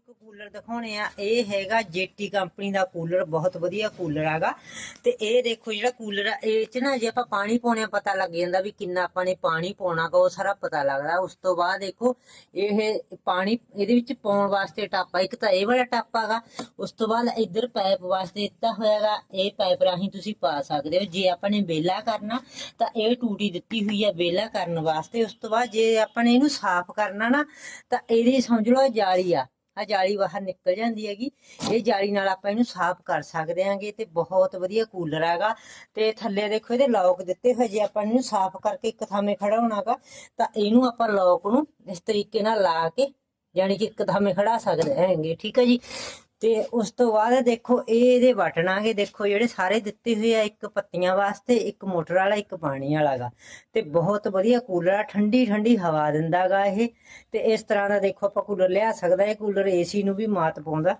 ਇੱਕ ਕੂਲਰ ਦਿਖਾਉਣੇ ਆ। ਇਹ ਹੈਗਾ ਜੇਟੀ ਕੰਪਨੀ ਦਾ ਕੂਲਰ, ਬਹੁਤ ਵਧੀਆ ਕੂਲਰ ਹੈਗਾ। ਤੇ ਇਹ ਦੇਖੋ ਜਿਹੜਾ ਕੂਲਰ ਆ, ਇਹ ਚ ਨਾ ਜੇ ਆਪਾਂ ਪਾਣੀ ਪਾਉਣੇ ਆ, ਪਤਾ ਲੱਗ ਜਾਂਦਾ ਵੀ ਕਿੰਨਾ ਆਪਾਂ ਨੇ ਪਾਣੀ ਪਾਉਣਾ ਗਾ, ਉਹ ਸਾਰਾ ਪਤਾ ਲੱਗਦਾ। ਉਸ ਤੋਂ ਬਾਅਦ ਦੇਖੋ, ਇਹ ਪਾਣੀ ਇਹਦੇ ਵਿੱਚ ਪਾਉਣ ਵਾਸਤੇ ਟਾਪਾ, ਇੱਕ ਤਾਂ ਇਹ ਵਾਲਾ ਟਾਪਾ ਹੈਗਾ ਉਸ ਤੋਂ ਬਾਅਦ ਇੱਧਰ ਪਾਈਪ ਵਾਸਤੇ ਦਿੱਤਾ ਹੋਇਆਗਾ ਇਹ ਪਾਈਪ ਰਾਹੀਂ ਤੁਸੀਂ ਪਾ ਸਕਦੇ ਹੋ। ਜੇ ਆਪਾਂ ਨੇ ਵੇਲਾ ਕਰਨਾ, ਤਾਂ ਇਹ ਟੂਟੀ ਦਿੱਤੀ ਹੋਈ ਆ ਵੇਲਾ ਕਰਨ ਵਾਸਤੇ। ਉਸ ਤੋਂ ਬਾਅਦ ਜੇ ਆਪਾਂ ਨੇ ਇਹਨੂੰ ਸਾਫ਼ ਕਰਨਾ ਨਾ, ਤਾਂ ਇਹਦੀ ਸਮਝ ਲਓ ਇਹ ਜਾਲੀ ਆ। ਆ ਜਾਲੀ ਬਾਹਰ ਨਿਕਲ ਜਾਂਦੀ ਹੈਗੀ। ਇਹ ਜਾਲੀ ਨਾਲ ਆਪਾਂ ਇਹਨੂੰ ਸਾਫ਼ ਕਰ ਸਕਦੇ ਆਂਗੇ ਤੇ ਬਹੁਤ ਵਧੀਆ ਕੂਲਰ ਹੈਗਾ। ਤੇ ਥੱਲੇ ਦੇਖੋ ਇਹਦੇ ਲੌਕ ਦਿੱਤੇ ਹੋਏ, ਜੇ ਆਪਾਂ ਇਹਨੂੰ ਸਾਫ਼ ਕਰਕੇ ਇੱਕ ਥਾਵੇਂ ਖੜਾ ਹੋਣਾਗਾ, ਤਾਂ ਇਹਨੂੰ ਆਪਾਂ ਲੌਕ ਨੂੰ ਇਸ ਤਰੀਕੇ ਨਾਲ ਲਾ ਕੇ ਯਾਨੀ ਕਿ ਇੱਕ ਥਾਵੇਂ ਖੜਾ ਸਕਦੇ ਹੈਗੇ, ਠੀਕ ਹੈ ਜੀ। ਤੇ ਉਸ ਤੋਂ ਬਾਅਦ ਦੇਖੋ, ਇਹ ਇਹਦੇ ਬਟਨ ਆਗੇ ਦੇਖੋ, ਜਿਹੜੇ ਸਾਰੇ ਦਿੱਤੇ ਹੋਏ ਆ, ਇੱਕ ਪੱਤੀਆਂ ਵਾਸਤੇ, ਇੱਕ ਮੋਟਰ ਵਾਲਾ, ਇੱਕ ਪਾਣੀ ਵਾਲਾ ਗਾ ਤੇ ਬਹੁਤ ਵਧੀਆ ਕੂਲਰ ਆ ਠੰਡੀ ਠੰਡੀ ਹਵਾ ਦਿੰਦਾਗਾ ਇਹ। ਤੇ ਇਸ ਤਰ੍ਹਾਂ ਦਾ ਦੇਖੋ, ਆਪਾਂ ਕੂਲਰ ਲਿਆ ਸਕਦਾ, ਇਹ ਕੂਲਰ ਏਸੀ ਨੂੰ ਵੀ ਮਾਤ ਪਾਉਂਦਾ।